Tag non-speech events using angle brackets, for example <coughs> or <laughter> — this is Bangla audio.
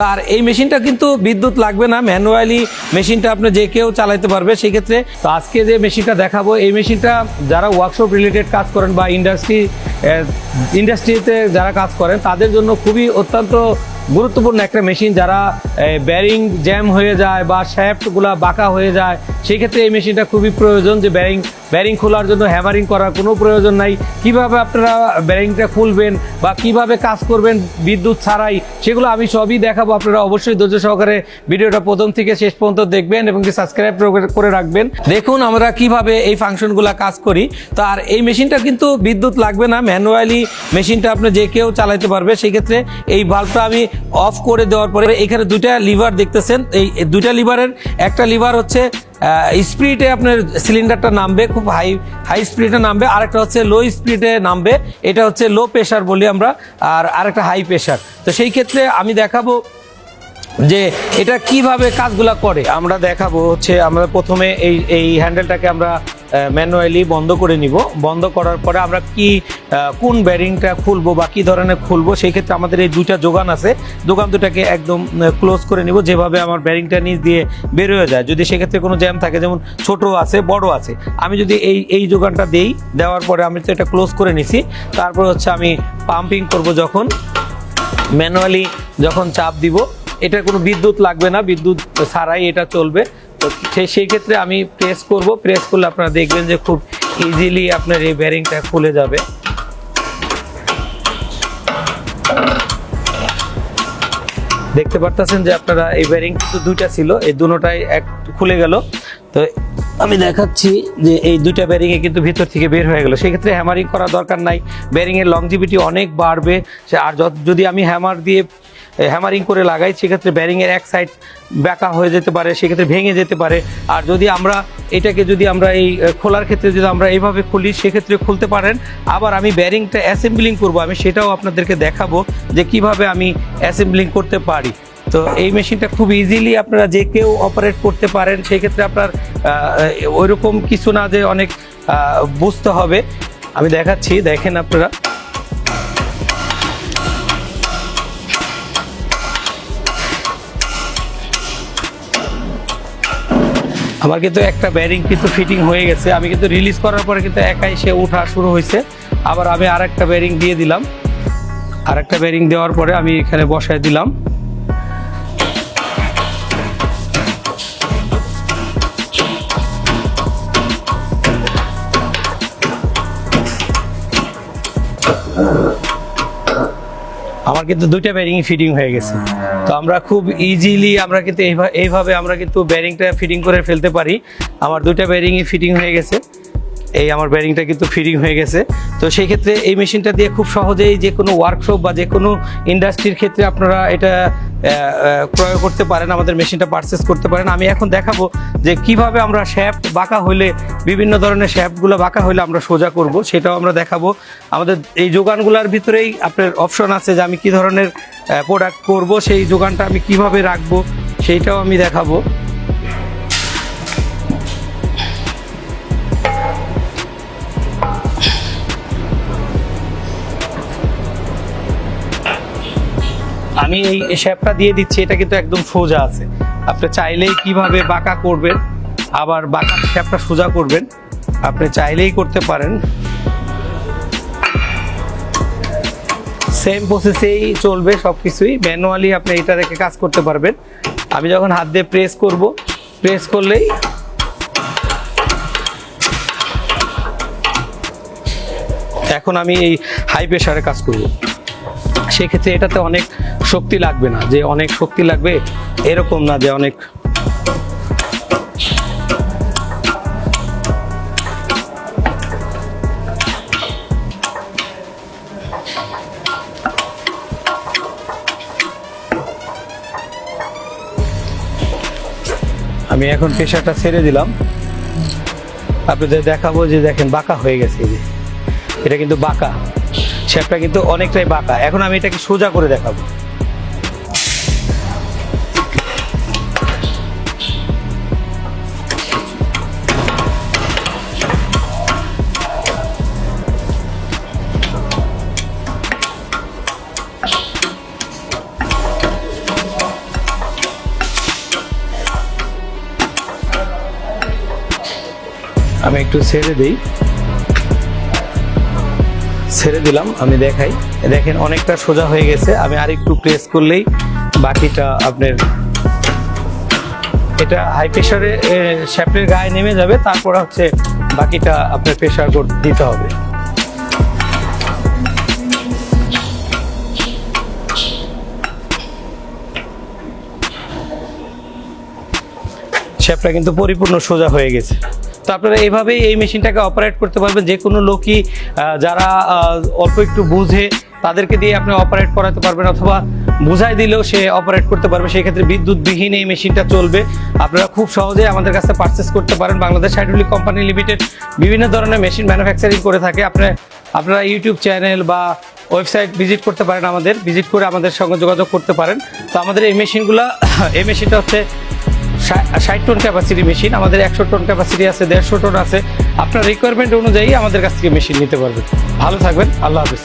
আর এই মেশিনটা কিন্তু বিদ্যুৎ লাগবে না ম্যানুয়ালি মেশিনটা আপনি যে কেউ চালাইতে পারবে সেই ক্ষেত্রে। তো আজকে যে মেশিনটা দেখাবো, এই মেশিনটা যারা ওয়ার্কশপ রিলেটেড কাজ করেন বা ইন্ডাস্ট্রি ইন্ডাস্ট্রিতে যারা কাজ করেন, তাদের জন্য খুবই অত্যন্ত গুরুত্বপূর্ণ একটা মেশিন যারা ব্যারিং জ্যাম হয়ে যায় বা শ্যাফটগুলা বাঁকা হয়ে যায়, সেই ক্ষেত্রে এই মেশিনটা খুবই প্রয়োজন যে ব্যারিং ব্যারিং খোলার জন্য হ্যামারিং করার কোনো প্রয়োজন নাই। কীভাবে আপনারা ব্যারিংটা খুলবেন বা কীভাবে কাজ করবেন বিদ্যুৎ ছাড়াই, সেগুলো আমি সবই দেখাবো। আপনারা অবশ্যই ধৈর্য সহকারে ভিডিওটা প্রথম থেকে শেষ পর্যন্ত দেখবেন এবং কি সাবস্ক্রাইব করে রাখবেন। দেখুন আমরা কীভাবে এই ফাংশনগুলো কাজ করি। তো আর এই মেশিনটা কিন্তু বিদ্যুৎ লাগবে না ম্যানুয়ালি মেশিনটা আপনি যে কেউ চালাইতে পারবে, সেই ক্ষেত্রে এই বাল্বটা আমি অফ করে দেওয়ার পরে এখানে দুইটা লিভার দেখতেছেন। এই দুইটা লিভারের, একটা লিভার হচ্ছে স্পিডে আপনার সিলিন্ডারটা নামবে, খুব হাই হাই স্পিডে নামবে, আরেকটা হচ্ছে লো স্পিডে নামবে। এটা হচ্ছে লো প্রেশার বলি আমরা, আর আরেকটা হাই প্রেশার তো সেই ক্ষেত্রে আমি দেখাবো যে এটা কীভাবে কাজগুলা করে। আমরা দেখাবো হচ্ছে, আমরা প্রথমে এই এই হ্যান্ডেলটাকে আমরা ম্যানুয়ালি বন্ধ করে নিব। বন্ধ করার পরে আমরা কি কোন ব্যারিংটা খুলবো বা কী ধরনের খুলবো, সেই ক্ষেত্রে আমাদের এই দুটা যোগান আছে। দোকান দুটাকে একদম ক্লোজ করে নিব, যেভাবে আমার ব্যারিংটা নিচ দিয়ে বের হয়ে যায়। যদি সেক্ষেত্রে কোনো জ্যাম থাকে, যেমন ছোট আছে, বড় আছে, আমি যদি এই এই যোগানটা দেই, দেওয়ার পরে আমি তো এটা ক্লোজ করে নিছি। তারপর হচ্ছে আমি পাম্পিং করব যখন ম্যানুয়ালি যখন চাপ দিব এটা কোনো বিদ্যুৎ লাগবে না, বিদ্যুৎ ছাড়াই এটা চলবে। তো সেই ক্ষেত্রে আমি প্রেস করব। প্রেস করলে আপনারা দেখবেন যে খুব ইজিলি আপনার এই ব্যারিংটা খুলে যাবে। দেখতে পারতেছেন যে আপনারা এই ব্যারিং কিন্তু দুইটা ছিল, এই দুটোটাই এক খুলে গেল। তো আমি দেখাচ্ছি যে এই দুইটা ব্যারিং এ কিন্তু ভিতর থেকে বের হয়ে গেল। সেক্ষেত্রে হ্যামারিং করা দরকার নাই। ব্যারিং এর লংজিভিটি অনেক বাড়বে। আর যদি আমি হ্যামার দিয়ে হ্যামারিং করে লাগাই, সেক্ষেত্রে ব্যারিংয়ের এক সাইড ব্যাকা হয়ে যেতে পারে, সেক্ষেত্রে ভেঙে যেতে পারে। আর যদি আমরা এটাকে যদি আমরা এই খোলার ক্ষেত্রে যদি আমরা এইভাবে খুলি, সেক্ষেত্রে খুলতে পারেন। আবার আমি ব্যারিংটা অ্যাসেম্বলিং করব, আমি সেটাও আপনাদেরকে দেখাবো যে কীভাবে আমি অ্যাসেম্বলিং করতে পারি। তো এই মেশিনটা খুব ইজিলি আপনারা যে কেউ অপারেট করতে পারেন সেই ক্ষেত্রে আপনার ওইরকম কিছু না যে অনেক বুঝতে হবে। আমি দেখাচ্ছি, দেখেন আপনারা। আমার কিন্তু একটা ব্যারিং কিন্তু ফিটিং হয়ে গেছে। আমি কিন্তু রিলিজ করার পরে কিন্তু একাই সে ওঠা শুরু হয়েছে। আবার আমি আরেকটা ব্যারিং দিয়ে দিলাম। আরেকটা ব্যারিং দেওয়ার পরে আমি এখানে বসায় দিলাম। আমার কিন্তু দুইটা ব্যারিং ফিটিং হয়ে গেছে। তো আমরা খুব ইজিলি আমরা কিন্তু এইভা- এইভাবে আমরা কিন্তু ব্যারিংটা ফিটিং করে ফেলতে পারি। আমার দুইটা ব্যারিংই ফিটিং হয়ে গেছে। এই আমার ব্যারিংটা কিন্তু ফিটিং হয়ে গেছে। তো সেই ক্ষেত্রে এই মেশিনটা দিয়ে খুব সহজেই যে কোনো ওয়ার্কশপ বা যে কোনো ইন্ডাস্ট্রির ক্ষেত্রে আপনারা এটা ক্রয় করতে পারেন, আমাদের মেশিনটা পারচেস করতে পারেন। আমি এখন দেখাবো যে কীভাবে আমরা শ্যাফট বাঁকা হইলে বিভিন্ন ধরনের শ্যাফটগুলো বাঁকা হইলে আমরা সোজা করব। সেটাও আমরা দেখাবো। আমাদের এই যোগানগুলোর ভিতরেই আপনার অপশন আছে যে আমি কি ধরনের প্রোডাক্ট করব, সেই যোগানটা আমি কীভাবে রাখব, সেইটাও আমি দেখাবো। আমি এই শ্যাপটা দিয়ে দিচ্ছি, এটা কিন্তু একদম সোজা আছে। আপনি চাইলেই কীভাবে বাঁকা করবেন, আবার বাঁকা শ্যাপটা সোজা করবেন, আপনি চাইলেই করতে পারেন। সেম প্রসেসেই চলবে সব কিছুই ম্যানুয়ালি আপনি এটা রেখে কাজ করতে পারবেন। আমি যখন হাত দিয়ে প্রেস করব প্রেস করলেই এখন আমি এই হাই প্রেশারে কাজ করব। সেক্ষেত্রে এটাতে অনেক শক্তি লাগবে না, যে অনেক শক্তি লাগবে এরকম না যে অনেক আমি এখন প্রেশারটা ছেড়ে দিলাম। আপনাদের দেখাবো যে দেখেন বাঁকা হয়ে গেছে এই যে। এটা কিন্তু বাঁকা। শেপটা কিন্তু অনেকটাই বাঁকা। এখন আমি এটাকে সোজা করে দেখাবো। আমি একটু ছেড়ে দিই। ছেড়ে দিলাম, আমি দেখাই। দেখেন, অনেকটা সোজা হয়ে গেছে। আমি আর একটু প্রেস করলেই বাকিটা আপনার এটা হাই প্রেশারে শ্যাফটের গায়ে নেমে যাবে, তারপর হচ্ছে বাকিটা আপনার প্রেশার দিতে হবে। শ্যাপটা কিন্তু পরিপূর্ণ সোজা হয়ে গেছে। তো আপনারা এইভাবেই এই মেশিনটাকে অপারেট করতে পারবেন। যে কোনো লোকই যারা অল্প একটু বুঝে, তাদেরকে দিয়ে আপনি অপারেট করাতে পারবেন অথবা বুঝাই দিলেও সে অপারেট করতে পারবে। সেই ক্ষেত্রে বিদ্যুৎবিহীন এই মেশিনটা চলবে। আপনারা খুব সহজে আমাদের কাছে পারচেস করতে পারেন। বাংলাদেশ হাইড্রোলিক কোম্পানি লিমিটেড বিভিন্ন ধরনের মেশিন ম্যানুফ্যাকচারিং করে থাকে। আপনার আপনারা ইউটিউব চ্যানেল বা ওয়েবসাইট ভিজিট করতে পারেন আমাদের। ভিজিট করে আমাদের সঙ্গে যোগাযোগ করতে পারেন। তো আমাদের এই মেশিনগুলো, <coughs> এই মেশিনটা হচ্ছে ষাট টন ক্যাপাসিটি মেশিন আমাদের একশো টন ক্যাপাসিটি আছে, দেড়শো টন আছে। আপনার রিকোয়ারমেন্ট অনুযায়ী আমাদের কাছ থেকে মেশিন নিতে পারবেন। ভালো থাকবেন, আল্লাহ হাফিজ।